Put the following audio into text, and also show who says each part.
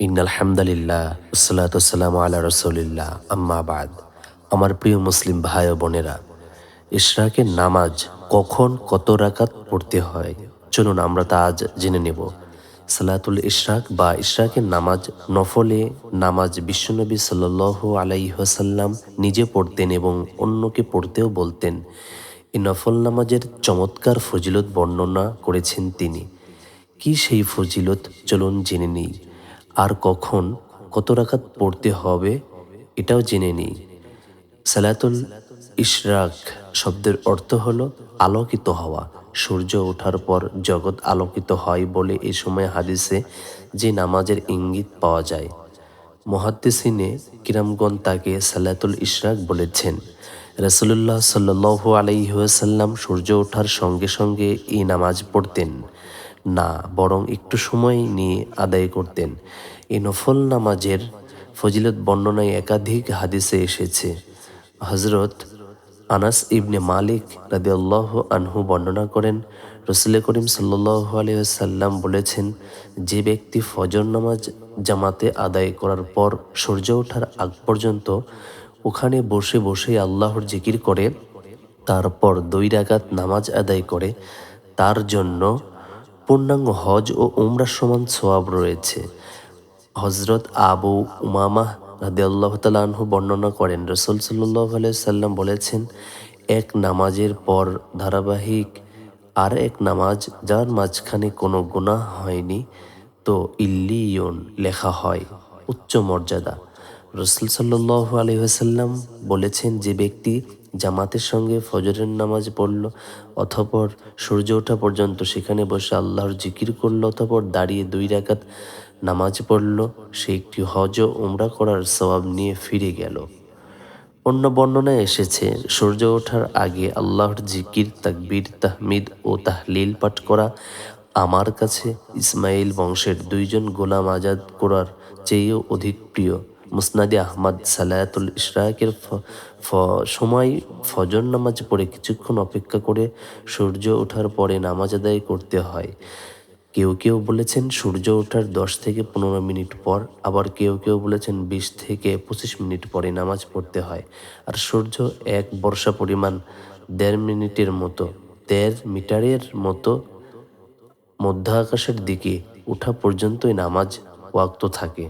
Speaker 1: ইন্নাল হামদালিল্লাহ সালাতাম আল্লাহ রসুলিল্লাহ, আম্মা বাদ। আমার প্রিয় মুসলিম ভাই বোনেরা ইশরাকের নামাজ কখন কত রাকাত পড়তে হয়? চলুন আমরা তা আজ জেনে নেব। সালাতুল ইশরাক বা ইশরাকের নামাজ নফলে নামাজ বিশ্বনবী সাল্ল আলাইহাসাল্লাম নিজে পড়তেন এবং অন্যকে পড়তেও বলতেন। এই নফল নামাজের চমৎকার ফজিলত বর্ণনা করেছেন তিনি। কি সেই ফজিলত? চলুন জেনে নিই। আর কখন কত রাকাত পড়তে হবে এটাও জেনে নিই। সালাতুল ইশরাক শব্দের অর্থ হল আলোকিত হওয়া, সূর্য ওঠার পর জগৎ আলোকিত হয় বলে এ সময় হাদিসে যে নামাজের ইঙ্গিত পাওয়া যায়। মহাদ্দেসিনে কিরামগণ তাকে সালাতুল ইশরাক বলেছেন। রসুল্লাহ সাল্লু আলাইসাল্লাম সূর্য ওঠার সঙ্গে সঙ্গে এই নামাজ পড়তেন। না, বরং একটু সময় নিয়ে আদায় করতেন। এই নফল নামাজের ফজিলত বর্ণনায় একাধিক হাদিসে এসেছে। হজরত আনাস ইবনে মালিক রাদি আল্লাহ আনহু বর্ণনা করেন, রসুল করিম সাল্লাহ আলিয়াল্লাম বলেছেন, যে ব্যক্তি ফজর নামাজ জামাতে আদায় করার পর সূর্য ওঠার আগ পর্যন্ত ওখানে বসে বসে আল্লাহর জিকির করে, তারপর দুই রাগাত নামাজ আদায় করে, তার জন্য পূর্ণাঙ্গ হজ ও উমরা সমান সোয়াব রয়েছে। হজরত আবু উমামাহ রাদে আল্লাহ তালাহু বর্ণনা করেন, রসুল সাল্লাহ সাল্লাম বলেছেন, এক নামাজের পর ধারাবাহিক আর এক নামাজ যার মাঝখানে কোনো গুণা হয়নি, তো ইল্লিয়ন লেখা হয়, উচ্চ মর্যাদা। রসুল সাল্লাহ আলহিহাসাল্লাম বলেছেন, যে ব্যক্তি জামাতের সঙ্গে ফজরের নামাজ পড়ল অথপর সূর্য ওঠা পর্যন্ত সেখানে বসে আল্লাহর জিকির করল, অথপর দাঁড়িয়ে দুই রাকাত নামাজ পড়ল, সে একটি হজ উমরা করার সবাব নিয়ে ফিরে গেল। অন্য বর্ণনায় এসেছে, সূর্য ওঠার আগে আল্লাহর জিকির, তাকবির, তাহমিদ ও তাহলিল পাঠ করা আমার কাছে ইসমাইল বংশের দুইজন গোলাম আজাদ করার চেয়েও অধিক প্রিয়। মুসনাদি আহমদ সালায়াতুল ইশরাকের সময় ফজর নামাজ পড়ে কিছুক্ষণ অপেক্ষা করে সূর্য ওঠার পরে নামাজ আদায় করতে হয়। কেউ কেউ বলেছেন সূর্য ওঠার দশ থেকে পনেরো মিনিট পর, আবার কেউ কেউ বলেছেন বিশ থেকে পঁচিশ মিনিট পরে নামাজ পড়তে হয়। আর সূর্য এক বর্ষা পরিমাণ দেড় মিনিটের মতো, দেড় মিটারের মতো মধ্য আকাশের দিকে ওঠা পর্যন্তই নামাজ ওয়াক্ত থাকে।